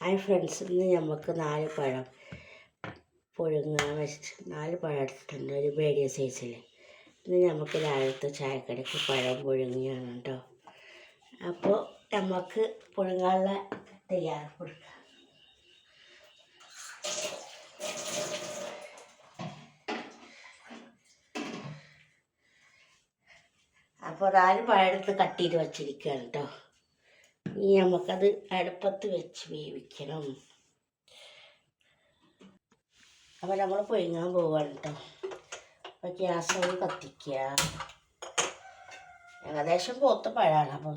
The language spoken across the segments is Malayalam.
ഹായ് ഫ്രണ്ട്സ് ഇന്ന് നമുക്ക് നാല് പഴം പുഴുങ്ങാൻ വെച്ച് നാല് പഴം എടുത്തിട്ടുണ്ട് ഒരു മീഡിയം സൈസിൽ ഇന്ന് നമുക്ക് രാവിലത്തെ ചായക്കടയ്ക്ക് പഴം പുഴുങ്ങിയാണ് കേട്ടോ അപ്പോൾ നമുക്ക് പുഴുങ്ങാനുള്ള തയ്യാറെടുക്കാം അപ്പോൾ നാല് പഴം എടുത്ത് കട്ട് ചെയ്ത് വച്ചിരിക്കുകയാണ് കേട്ടോ ഇനി നമുക്കത് അടുപ്പത്ത് വെച്ച് വേവിക്കണം. അപ്പോൾ നമ്മൾ പൊയങ്ങാൻ പോവാണ് കേട്ടോ അപ്പോൾ ഗ്യാസ് കത്തിക്കുക. ഏകദേശം പോത്ത പഴമാണ് അപ്പോൾ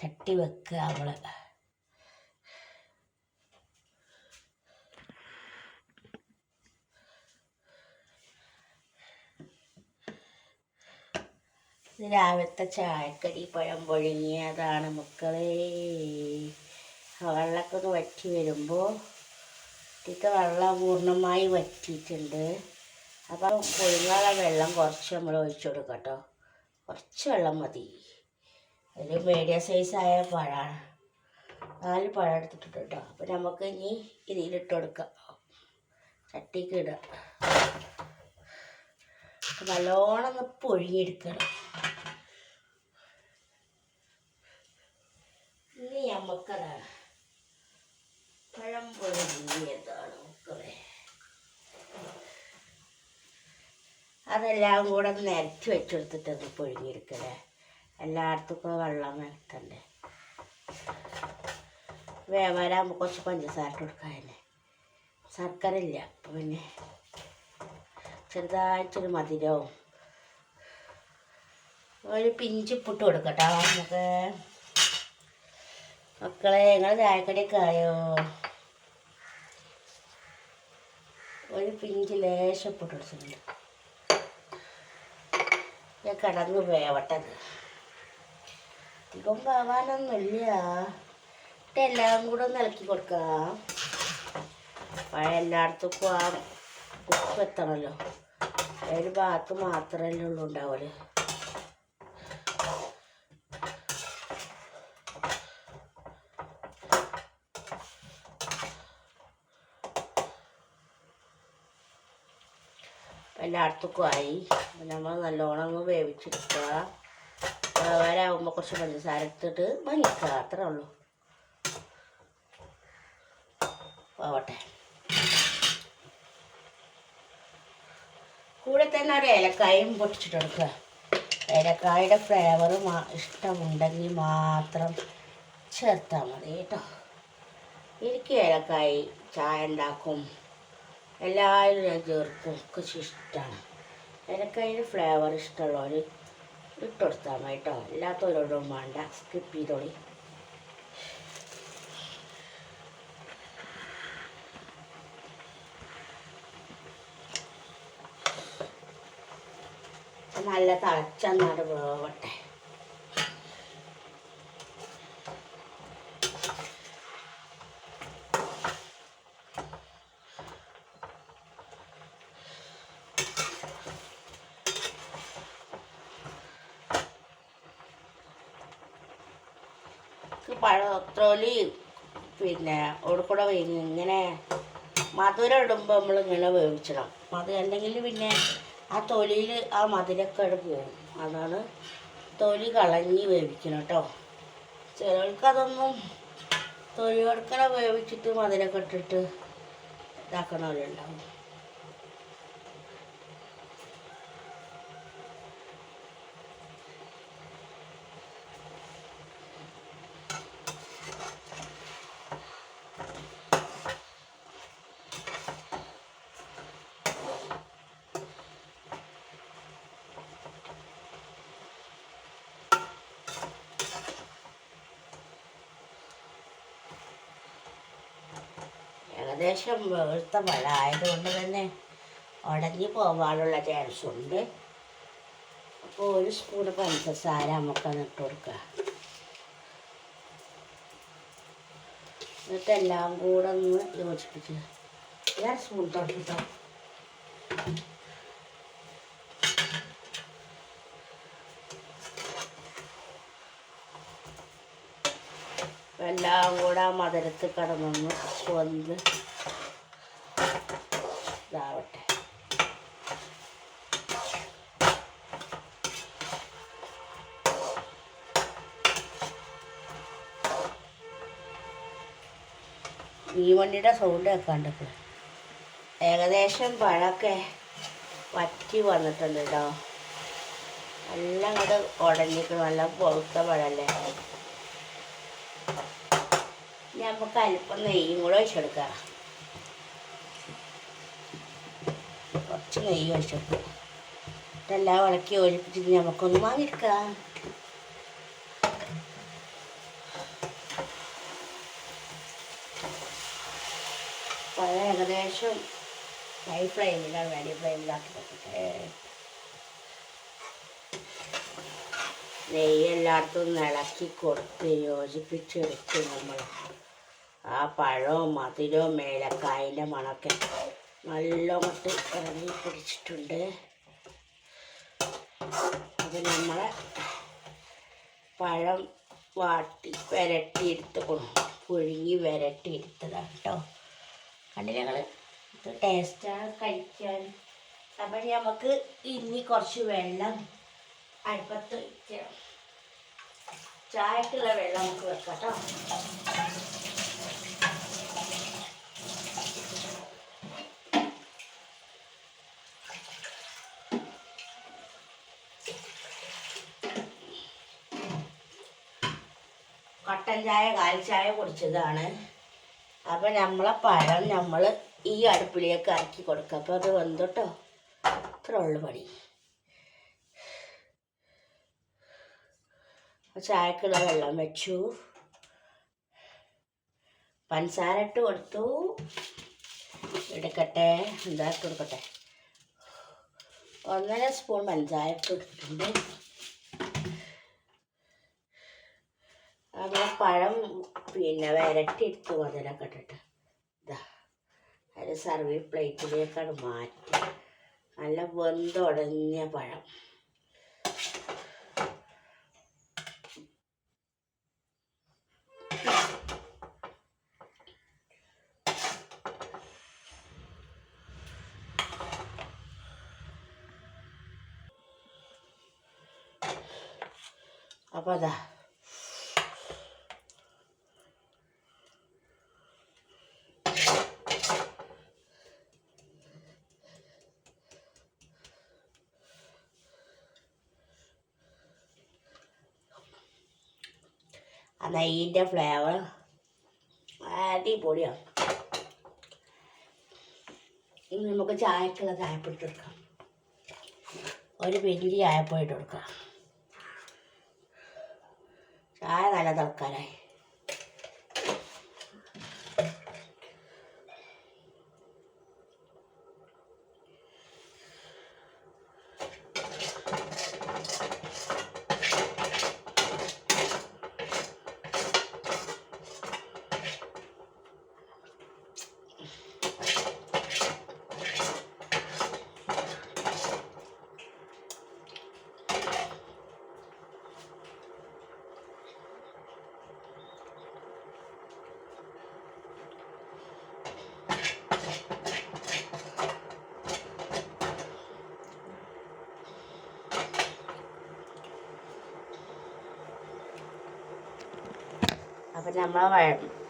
ചട്ടി വെക്കുക നമ്മൾ രാവിലത്തെ ചായക്കടി പഴം പൊഴുങ്ങിയതാണ് മക്കളെ. വെള്ളമൊക്കെ ഒന്ന് വറ്റി വരുമ്പോൾ ഇതിത്തെ വെള്ളം പൂർണമായി വറ്റിയിട്ടുണ്ട്. അപ്പോൾ പുഴുങ്ങാനുള്ള വെള്ളം കുറച്ച് നമ്മൾ ഒഴിച്ചു കൊടുക്കാം കേട്ടോ. കുറച്ച് വെള്ളം മതി. അതിൽ മീഡിയം സൈസായ പഴമാണ് നാല് പഴം എടുത്തിട്ടുണ്ട് കേട്ടോ. അപ്പം നമുക്ക് ഇനി ഇതിലിട്ട് കൊടുക്കാം. ചട്ടിക്ക് ഇടാം. നല്ലോണം ഒന്ന് പൊഴിയെടുക്കണം ഇനി നമുക്കതാണ് പഴം പൊഴുകിയതാണ് മക്കളെ അതെല്ലാം കൂടെ നിരത്തി വെച്ചെടുത്തിട്ട് അത് പൊഴുങ്ങിയെടുക്കലേ എല്ലായിടത്തും വെള്ളം നിരത്തണ്ടേ വേവാരാകുമ്പോൾ കുറച്ച് പഞ്ചസാര തന്നെ ശർക്കര ഇല്ല അപ്പം പിന്നെ ചെറുതായിട്ടൊരു മധുരവും. ഒരു പിഞ്ച് പുട്ട് കൊടുക്കട്ടോ നമുക്ക്. മക്കളെ ഞങ്ങൾ ചായക്കടിയൊക്കെ ആയോ? ഒരു പിഞ്ച് ലേശപ്പിട്ട് കൊടുത്തിട്ടുണ്ട്. ഞാൻ കിടന്ന് വേവട്ടത് അധികം വേവാനൊന്നുമില്ല. എല്ലാം കൂടെ ഒന്ന് ഇളക്കി കൊടുക്കാം. പഴയ എല്ലായിടത്തും ആ ഉപ്പ് എത്തണമല്ലോ ഒരു ഭാഗത്ത് മാത്രമല്ലേ ഉള്ളൂ ഉണ്ടാവൽ. എല്ലായിടത്തേക്കും ആയി. നമ്മൾ നല്ലോണം ഒന്ന് വേവിച്ചെടുക്കുക. വേവാരാകുമ്പോൾ കുറച്ച് പഞ്ചസാര എടുത്തിട്ട് മല്ലിക്കുക അത്രേ ഉള്ളൂ. പോവട്ടെ കൂടെ തന്നെ ഒരു ഏലക്കായും പൊട്ടിച്ചിട്ട് കൊടുക്കുക. ഏലക്കായുടെ ഫ്ലേവർ ഇഷ്ടമുണ്ടെങ്കിൽ മാത്രം ചേർത്താൽ മതി കേട്ടോ. എനിക്ക് ഏലക്കായി ചായ ഉണ്ടാക്കും. എല്ലാവരും ഞാൻ ചേർക്കും. ഒക്കെ ഇഷ്ടമാണ് ഏലക്കായുടെ ഫ്ലേവർ ഇഷ്ടമുള്ളവർ ഇട്ടുകൊടുത്താൽ മതി കേട്ടോ അല്ലാത്തവരോടും വേണ്ട. സ്കിപ്പ് ചെയ്തോളി. നല്ല തിളച്ചെന്നാട് വേവട്ടെ. പഴത്രോലി പിന്നെ ഓടിക്കൂടെ ഇങ്ങനെ മധുരം ഇടുമ്പോൾ നമ്മൾ ഇങ്ങനെ വേവിച്ചിടാം. മധുരം അല്ലെങ്കിൽ പിന്നെ ആ തൊലിയിൽ ആ മധുരമൊക്കെ പോകും. അതാണ് തൊലി കളഞ്ഞ് വേവിക്കണം കേട്ടോ. ചിലർക്കതൊന്നും തൊലി കൊടുക്കണ വേവിച്ചിട്ട് മധുരമൊക്കെ ഇട്ടിട്ട് ഇതാക്കണമല്ലുണ്ടാവും ഏകദേശം വെളുത്ത മഴ ആയതുകൊണ്ട് തന്നെ ഉടഞ്ഞു പോകാനുള്ള ചാൻസ് ഉണ്ട്. അപ്പോൾ ഒരു സ്പൂൺ പഞ്ചസാര നമുക്ക് ഇട്ട് കൊടുക്കുക എന്നിട്ട് എല്ലാം കൂടെ ഒന്ന് യോജിപ്പിച്ച് ഞാൻ സ്പൂൺ തൊട്ടിട്ടോ എല്ലാം കൂടെ കൂടെ ആ മധുരത്ത് കടന്നു വന്ന് ഇതാവട്ടെ. ഈ വണ്ടിയുടെ സൗണ്ട് കേൾക്കാണ്ടപ്പോൾ ഏകദേശം പഴമൊക്കെ വറ്റി വന്നിട്ടുണ്ട് കേട്ടോ നല്ല അങ്ങോട്ട് ഉടഞ്ഞിട്ട് നല്ല പൊളുത്ത പഴല്ലേ? ഇനി നമുക്ക് അല്പം നെയ്യും കൂടെ ഒഴിച്ചെടുക്കാം. കുറച്ച് നെയ്യ് ഒഴിച്ചെടുക്കും. ഇതെല്ലാം ഇളക്കി ഒഴിപ്പിച്ചിട്ട് നമുക്കൊന്ന് വാങ്ങിയെടുക്കാം. ഏകദേശം ഹൈ ഫ്ലെയിമിലാണ് വലിയ ഫ്ലെയിമിലാക്കി വെക്കട്ടെ നെയ്യ് എല്ലായിടത്തും ഇളക്കി കൊടുത്ത് യോജിപ്പിച്ചെടുത്ത് നമ്മൾ ആ പഴവും മധുരവും മേലക്കായന്റെ മണമൊക്കെ നല്ലോട്ട് ഇറങ്ങി പിടിച്ചിട്ടുണ്ട്. അത് നമ്മളെ പഴം വാട്ടി വരട്ടി എടുത്ത് പുഴുങ്ങി വരട്ടി എടുത്തതാണ് കേട്ടോ. കണ്ടില്ല ഞങ്ങൾ ഇത് ടേസ്റ്റാണ് കഴിക്കാൻ. അപ്പോൾ നമുക്ക് ഇനി കുറച്ച് വെള്ളം അടുപ്പത്ത് ചായക്കുള്ള വെള്ളം നമുക്ക് വെക്കാം കേട്ടോ കട്ടൻ ചായ കാൽ ചായ കുടിച്ചതാണ്. അപ്പം നമ്മളെ പഴം നമ്മൾ ഈ അടുപ്പിലേക്ക് ഇറക്കി കൊടുക്കുക അപ്പോൾ അത് വെന്തോട്ടോ. അത്ര ഉള്ളു പണി. ചായക്കുള്ള വെള്ളം വെച്ചു. പഞ്ചസാര ഇട്ട് കൊടുത്തു. എടുക്കട്ടെ? എന്താ ഇട്ട് കൊടുക്കട്ടെ? ഒന്നര സ്പൂൺ പഞ്ചസാര ഇട്ട് കൊടുത്തിട്ടുണ്ട്. നമ്മളെ പഴം പിന്നെ വരട്ടി എടുത്ത് മുതലൊക്കെ ഇട്ടിട്ട്. ഇതാ അത് സർവീ പ്ലേറ്റിലേക്കാണ് മാറ്റി. നല്ല വെന്തുടങ്ങിയ പഴം. അപ്പോൾ അതാ. ആ നെയ്യിന്റെ ഫ്ലേവർ. അടിപൊളിയാണ് ഇനി നമുക്ക് ചായക്കുള്ള ചായപ്പൊടി കൊടുക്കാം. ഒരു വലിയ ചായപ്പൊടി ഇട്ട് കൊടുക്കാം. ചായ നല്ല തിളക്കാനായി അപ്പം നമ്മൾ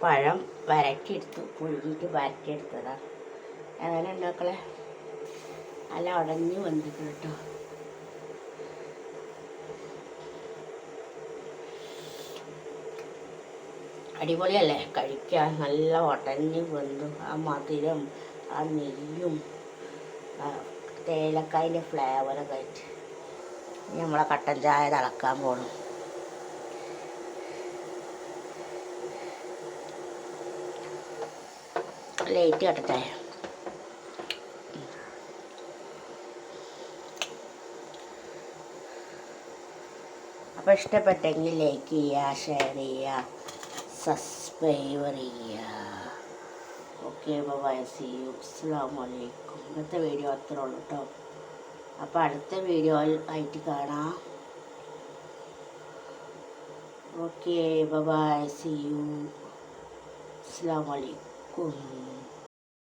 പഴം വരട്ടിയെടുത്തു പുഴുങ്ങിയിട്ട് വരട്ടിയെടുത്തതാണ് അങ്ങനെ ഉണ്ടാക്കളെ നല്ല ഉടഞ്ഞ് വന്നിട്ട് കേട്ടോ. അടിപൊളിയല്ലേ? കഴിക്കാൻ നല്ല ഉടഞ്ഞ് വന്നു. ആ മധുരം ആ നെയ്യും തേയിലക്കായന്റെ ഫ്ലേവറൊക്കെ ആയിട്ട്. നമ്മളെ കട്ടൻ ചായ തിളക്കാൻ പോകണം ലൈറ്റ് കട്ടട്ടെ അപ്പോൾ ഇഷ്ടപ്പെട്ടെങ്കിൽ ലൈക്ക് ചെയ്യുക ഷെയർ ചെയ്യുക സബ്സ്ക്രൈബ് ചെയ്യുക. ഓക്കെ ബൈ സി അസ്സാം വലൈക്കും ഇന്നത്തെ വീഡിയോ അത്രേ ഉള്ളൂ കേട്ടോ അപ്പോൾ അടുത്ത വീഡിയോ ആയിട്ട് കാണാം. ഓക്കെ ബൈ സി യു അസ്സാം വലൈക്കും